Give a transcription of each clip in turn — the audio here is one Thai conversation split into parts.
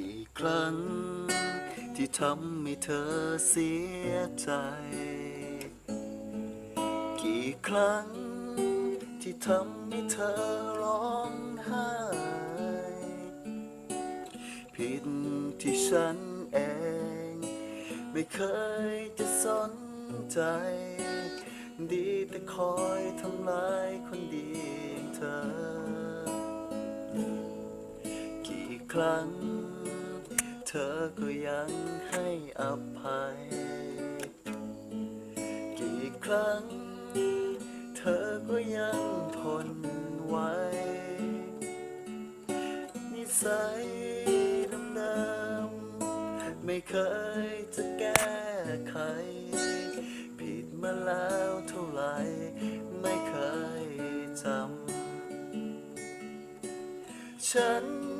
กี่ครั้ง ที่ทำให้เธอเสียใจ กี่ครั้ง ที่ทำให้เธอร้องไห้ผิดที่ฉันเอง ไม่เคยจะสนใจ ดีแต่คอยทำลายคนดีอย่างเธอ กี่ครั้ง อก็ยังให้อภัย กี่ครั้ง เธอก็ยังทนไว้ นิสัยเดิมๆไม่เคยจะแก้ไข ผิดมาแล้วเท่าไหรไม่เคยจำฉัน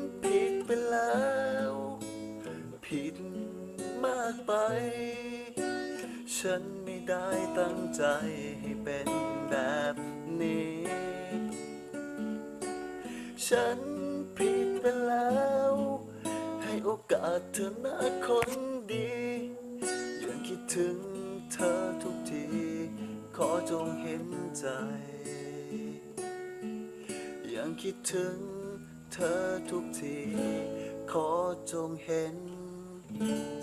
มากไป ฉันไม่ได้ตั้งใจให้เป็นแบบนี้ ฉันผิดไปแล้ว ให้โอกาสเธอนะคนดี ยังคิดถึงเธอทุกที ขอจงเห็นใจ ยังคิดถึงเธอทุกที ขอจงเห็น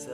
ใจ